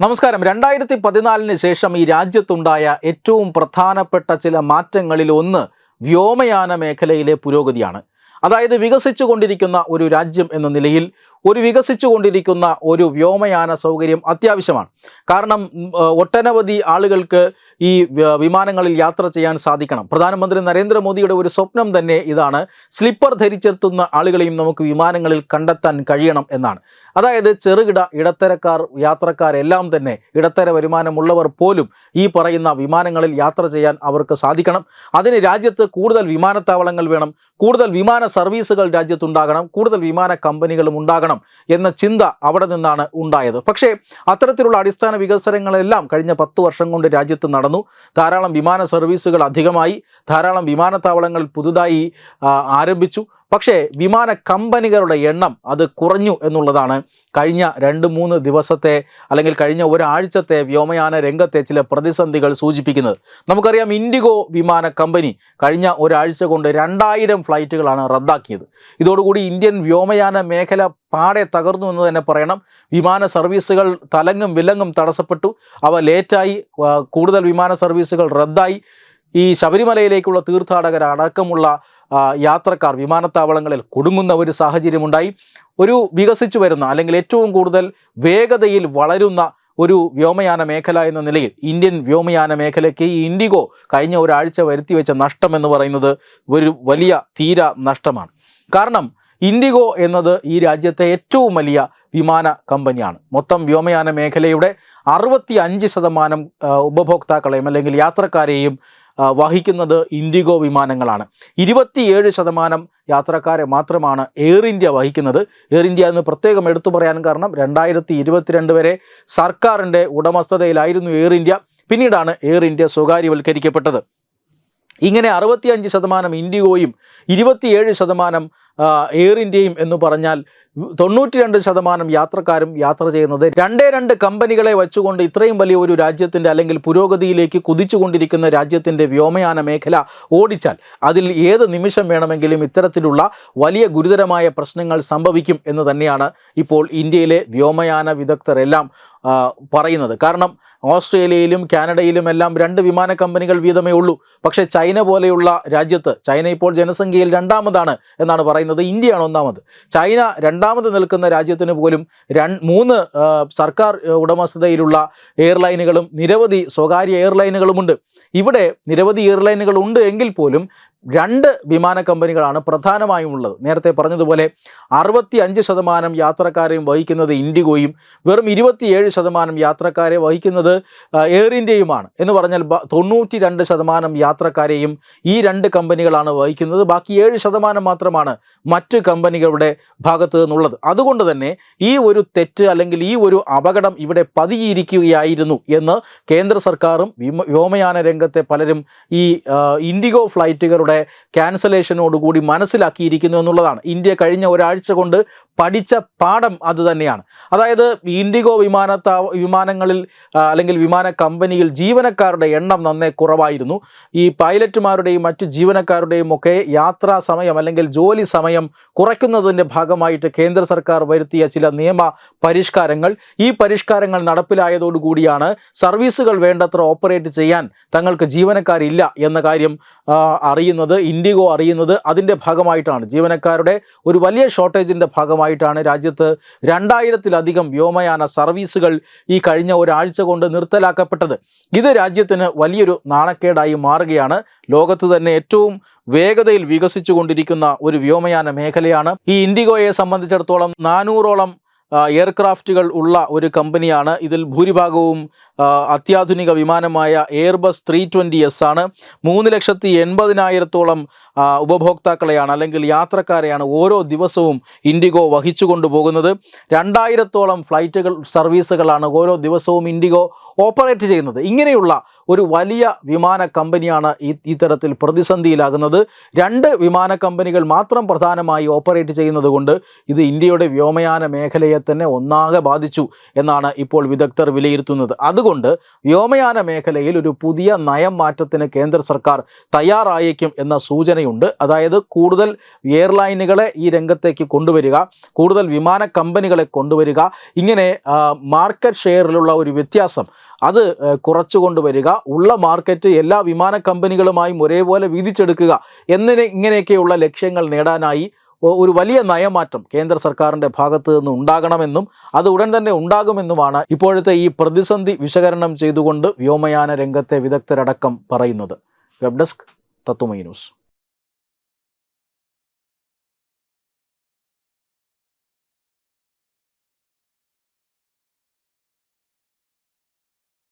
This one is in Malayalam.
നമസ്കാരം. രണ്ടായിരത്തി പതിനാലിന് ശേഷം ഈ രാജ്യത്തുണ്ടായ ഏറ്റവും പ്രധാനപ്പെട്ട ചില മാറ്റങ്ങളിൽ ഒന്ന് വ്യോമയാന മേഖലയിലെ പുരോഗതിയാണ്. അതായത് വികസിച്ചു കൊണ്ടിരിക്കുന്ന ഒരു രാജ്യം എന്ന നിലയിൽ ഒരു വികസിച്ചു കൊണ്ടിരിക്കുന്ന ഒരു വ്യോമയാന സൗകര്യം അത്യാവശ്യമാണ്. കാരണം ഒട്ടനവധി ആളുകൾക്ക് ഈ വിമാനങ്ങളിൽ യാത്ര ചെയ്യാൻ സാധിക്കണം. പ്രധാനമന്ത്രി നരേന്ദ്രമോദിയുടെ ഒരു സ്വപ്നം തന്നെ ഇതാണ്. സ്ലിപ്പർ ധരിച്ചെത്തുന്ന ആളുകളെയും നമുക്ക് വിമാനങ്ങളിൽ കണ്ടെത്താൻ കഴിയണം എന്നാണ്. അതായത് ചെറുകിട ഇടത്തരക്കാർ യാത്രക്കാരെല്ലാം തന്നെ ഇടത്തര വരുമാനമുള്ളവർ പോലും ഈ പറയുന്ന വിമാനങ്ങളിൽ യാത്ര ചെയ്യാൻ അവർക്ക് സാധിക്കണം. അതിന് രാജ്യത്ത് കൂടുതൽ വിമാനത്താവളങ്ങൾ വേണം. കൂടുതൽ വിമാന സർവീസുകൾ രാജ്യത്തുണ്ടാകണം. കൂടുതൽ വിമാന കമ്പനികളും ഉണ്ടാകണം എന്ന ചിന്ത അവിടെ നിന്നാണ് ഉണ്ടായത്. പക്ഷേ അത്തരത്തിലുള്ള അടിസ്ഥാന വികസനങ്ങളെല്ലാം കഴിഞ്ഞ പത്ത് വർഷം കൊണ്ട് രാജ്യത്ത് ധാരാളം വിമാന സർവീസുകൾ അധികമായി. ധാരാളം വിമാനത്താവളങ്ങൾ പുതുതായി ആരംഭിച്ചു. പക്ഷേ വിമാന കമ്പനികളുടെ എണ്ണം അത് കുറഞ്ഞു എന്നുള്ളതാണ്. കഴിഞ്ഞ രണ്ട് മൂന്ന് ദിവസത്തെ അല്ലെങ്കിൽ കഴിഞ്ഞ ഒരാഴ്ചത്തെ വ്യോമയാന രംഗത്തെ ചില പ്രതിസന്ധികൾ സൂചിപ്പിക്കുന്നത്. നമുക്കറിയാം ഇൻഡിഗോ വിമാന കമ്പനി കഴിഞ്ഞ ഒരാഴ്ച കൊണ്ട് രണ്ടായിരം ഫ്ലൈറ്റുകളാണ് റദ്ദാക്കിയത്. ഇതോടുകൂടി ഇന്ത്യൻ വ്യോമയാന മേഖല പാടെ തകർന്നു എന്ന് തന്നെ പറയണം. വിമാന സർവീസുകൾ തലങ്ങും വിലങ്ങും തടസ്സപ്പെട്ടു. അവ ലേറ്റായി കൂടുതൽ വിമാന സർവീസുകൾ റദ്ദായി. ഈ ശബരിമലയിലേക്കുള്ള തീർത്ഥാടകർ അടക്കമുള്ള യാത്രക്കാർ വിമാനത്താവളങ്ങളിൽ കുടുങ്ങുന്ന ഒരു സാഹചര്യമുണ്ടായി. ഒരു വികസിച്ചു വരുന്ന അല്ലെങ്കിൽ ഏറ്റവും കൂടുതൽ വേഗതയിൽ വളരുന്ന ഒരു വ്യോമയാന മേഖല എന്ന നിലയിൽ ഇന്ത്യൻ വ്യോമയാന മേഖലയ്ക്ക് ഈ ഇൻഡിഗോ കഴിഞ്ഞ ഒരാഴ്ച വരുത്തിവെച്ച നഷ്ടം എന്ന് പറയുന്നത് ഒരു വലിയ തീര നഷ്ടമാണ്. കാരണം ഇൻഡിഗോ എന്നത് ഈ രാജ്യത്തെ ഏറ്റവും വലിയ വിമാന കമ്പനിയാണ്. മൊത്തം വ്യോമയാന മേഖലയുടെ അറുപത്തി അഞ്ച് ശതമാനം ഉപഭോക്താക്കളെയും അല്ലെങ്കിൽ യാത്രക്കാരെയും വഹിക്കുന്നത് ഇൻഡിഗോ വിമാനങ്ങളാണ്. ഇരുപത്തിയേഴ് ശതമാനം യാത്രക്കാരെ മാത്രമാണ് എയർ ഇന്ത്യ വഹിക്കുന്നത്. എയർ ഇന്ത്യ എന്ന് പ്രത്യേകം എടുത്തു പറയാൻ കാരണം രണ്ടായിരത്തി ഇരുപത്തിരണ്ട് വരെ സർക്കാരിന്റെ ഉടമസ്ഥതയിലായിരുന്നു എയർ ഇന്ത്യ. പിന്നീടാണ് എയർ ഇന്ത്യ സ്വകാര്യവൽക്കരിക്കപ്പെട്ടത്. ഇങ്ങനെ അറുപത്തിയഞ്ച് ശതമാനം ഇൻഡിഗോയും ഇരുപത്തിയേഴ് ശതമാനം എയർ ഇന്ത്യയും എന്ന് പറഞ്ഞാൽ തൊണ്ണൂറ്റി രണ്ട് ശതമാനം യാത്രക്കാരും യാത്ര ചെയ്യുന്നത് രണ്ടേ രണ്ട് കമ്പനികളെ വെച്ചുകൊണ്ട് ഇത്രയും വലിയ ഒരു രാജ്യത്തിന്റെ അല്ലെങ്കിൽ പുരോഗതിയിലേക്ക് കുതിച്ചുകൊണ്ടിരിക്കുന്ന രാജ്യത്തിന്റെ വ്യോമയാന മേഖല ഓടിച്ചാൽ അതിൽ ഏത് നിമിഷം വേണമെങ്കിലും ഇത്തരത്തിലുള്ള വലിയ ഗുരുതരമായ പ്രശ്നങ്ങൾ സംഭവിക്കും എന്ന് തന്നെയാണ് ഇപ്പോൾ ഇന്ത്യയിലെ വ്യോമയാന വിദഗ്ധരെല്ലാം പറയുന്നത്. കാരണം ഓസ്ട്രേലിയയിലും കാനഡയിലും എല്ലാം രണ്ട് വിമാന കമ്പനികൾ വീതമേ ഉള്ളൂ. പക്ഷേ ചൈന പോലെയുള്ള രാജ്യത്ത് ചൈന ഇപ്പോൾ ജനസംഖ്യയിൽ രണ്ടാമതാണ് എന്നാണ് പറയുന്നത്. ഇന്ത്യയാണ് ഒന്നാമത്. ചൈന രണ്ടാമത് നിൽക്കുന്ന രാജ്യത്തിന് പോലും മൂന്ന് സർക്കാർ ഉടമസ്ഥതയിലുള്ള എയർലൈനുകളും നിരവധി സ്വകാര്യ എയർലൈനുകളുമുണ്ട്. ഇവിടെ നിരവധി എയർലൈനുകൾ ഉണ്ട് എങ്കിൽ പോലും രണ്ട് വിമാന കമ്പനികളാണ് പ്രധാനമായും ഉള്ളത്. നേരത്തെ പറഞ്ഞതുപോലെ അറുപത്തി അഞ്ച് ശതമാനം യാത്രക്കാരെയും വഹിക്കുന്നത് ഇൻഡിഗോയും വെറും ഇരുപത്തിയേഴ് ശതമാനം യാത്രക്കാരെ വഹിക്കുന്നത് എയർ ഇന്ത്യയുമാണ്. എന്ന് പറഞ്ഞാൽ തൊണ്ണൂറ്റി രണ്ട് ശതമാനം യാത്രക്കാരെയും ഈ രണ്ട് കമ്പനികളാണ് വഹിക്കുന്നത്. ബാക്കി ഏഴ് ശതമാനം മാത്രമാണ് മറ്റ് കമ്പനികളുടെ ഭാഗത്ത് നിന്നുള്ളത്. അതുകൊണ്ട് തന്നെ ഈ ഒരു തെറ്റ് അല്ലെങ്കിൽ ഈ ഒരു അപകടം ഇവിടെ പതിയിരിക്കുകയായിരുന്നു എന്ന് കേന്ദ്ര സർക്കാരും വ്യോമയാന രംഗത്തെ പലരും ഈ ഇൻഡിഗോ ഫ്ലൈറ്റുകളുടെ ക്യാൻസലേഷനോടുകൂടി മനസ്സിലാക്കിയിരിക്കുന്നു എന്നുള്ളതാണ്. ഇന്ത്യ കഴിഞ്ഞ ഒരാഴ്ച കൊണ്ട് പഠിച്ച പാഠം അത് തന്നെയാണ്. അതായത് ഇൻഡിഗോ വിമാനത്താവ വിമാനങ്ങളിൽ അല്ലെങ്കിൽ വിമാന കമ്പനിയിൽ ജീവനക്കാരുടെ എണ്ണം നന്നേ കുറവായിരുന്നു. ഈ പൈലറ്റുമാരുടെയും മറ്റു ജീവനക്കാരുടെയും ഒക്കെ യാത്രാ സമയം അല്ലെങ്കിൽ ജോലി സമയം കുറയ്ക്കുന്നതിന്റെ ഭാഗമായിട്ട് കേന്ദ്ര സർക്കാർ വരുത്തിയ ചില നിയമ പരിഷ്കാരങ്ങൾ. ഈ പരിഷ്കാരങ്ങൾ നടപ്പിലായതോടുകൂടിയാണ് സർവീസുകൾ വേണ്ടത്ര ഓപ്പറേറ്റ് ചെയ്യാൻ തങ്ങൾക്ക് ജീവനക്കാരില്ല എന്ന കാര്യം അറിയുന്നത് ഇൻഡിഗോ അറിയുന്നത് അതിന്റെ ഭാഗമായിട്ടാണ്. ജീവനക്കാരുടെ ഒരു വലിയ ഷോർട്ടേജിന്റെ ഭാഗമായിട്ടാണ് രാജ്യത്ത് രണ്ടായിരത്തിലധികം വ്യോമയാന സർവീസുകൾ ഈ കഴിഞ്ഞ ഒരാഴ്ച കൊണ്ട് നിർത്തലാക്കപ്പെട്ടത്. ഇത് രാജ്യത്തിന് വലിയൊരു നാണക്കേടായി മാറുകയാണ്. ലോകത്ത് തന്നെ ഏറ്റവും വേഗതയിൽ വികസിച്ചു കൊണ്ടിരിക്കുന്ന ഒരു വ്യോമയാന മേഖലയാണ് ഈ ഇൻഡിഗോയെ സംബന്ധിച്ചിടത്തോളം നാനൂറോളം എയർക്രാഫ്റ്റുകൾ ഉള്ള ഒരു കമ്പനിയാണ്. ഇതിൽ ഭൂരിഭാഗവും അത്യാധുനിക വിമാനമായ എയർബസ് ത്രീ ട്വന്റി എസ് ആണ്. മൂന്ന് ലക്ഷത്തി എൺപതിനായിരത്തോളം ഉപഭോക്താക്കളെയാണ് അല്ലെങ്കിൽ യാത്രക്കാരെയാണ് ഓരോ ദിവസവും ഇൻഡിഗോ വഹിച്ചു കൊണ്ടുപോകുന്നത്. രണ്ടായിരത്തോളം ഫ്ലൈറ്റുകൾ സർവീസുകളാണ് ഓരോ ദിവസവും ഇൻഡിഗോ ഓപ്പറേറ്റ് ചെയ്യുന്നത്. ഇങ്ങനെയുള്ള ഒരു വലിയ വിമാന കമ്പനിയാണ് ഈ ഇത്തരത്തിൽ പ്രതിസന്ധിയിലാകുന്നത്. രണ്ട് വിമാന കമ്പനികൾ മാത്രം പ്രധാനമായി ഓപ്പറേറ്റ് ചെയ്യുന്നത് ഇത് ഇന്ത്യയുടെ വ്യോമയാന മേഖലയെ മേഖലയെ തന്നെ ഒന്നാകെ ബാധിച്ചു എന്നാണ് ഇപ്പോൾ വിദഗ്ധർ വിലയിരുത്തുന്നത്. അതുകൊണ്ട് വ്യോമയാന മേഖലയിൽ ഒരു പുതിയ നയം മാറ്റത്തിന് കേന്ദ്ര സർക്കാർ തയ്യാറായേക്കും എന്ന സൂചനയുണ്ട്. അതായത് കൂടുതൽ എയർലൈനുകളെ ഈ രംഗത്തേക്ക് കൊണ്ടുവരിക കൂടുതൽ വിമാന കമ്പനികളെ കൊണ്ടുവരിക ഇങ്ങനെ മാർക്കറ്റ് ഷെയറിലുള്ള ഒരു വ്യത്യാസം. അത് കുറച്ചു കൊണ്ടുവരിക ഉള്ള മാർക്കറ്റ് എല്ലാ വിമാന കമ്പനികളുമായും ഒരേപോലെ വീതിച്ചെടുക്കുക എന്നിനെ ഇങ്ങനെയൊക്കെയുള്ള ലക്ഷ്യങ്ങൾ നേടാനായി ഒരു വലിയ നയമാറ്റം കേന്ദ്ര സർക്കാരിന്റെ ഭാഗത്തു നിന്ന് ഉണ്ടാകണമെന്നും അത് ഉടൻ തന്നെ ഉണ്ടാകുമെന്നുമാണ് ഇപ്പോഴത്തെ ഈ പ്രതിസന്ധി വിശകലനം ചെയ്തുകൊണ്ട് വ്യോമയാന രംഗത്തെ വിദഗ്ധരടക്കം പറയുന്നത്. Web desk Tatwamayi news.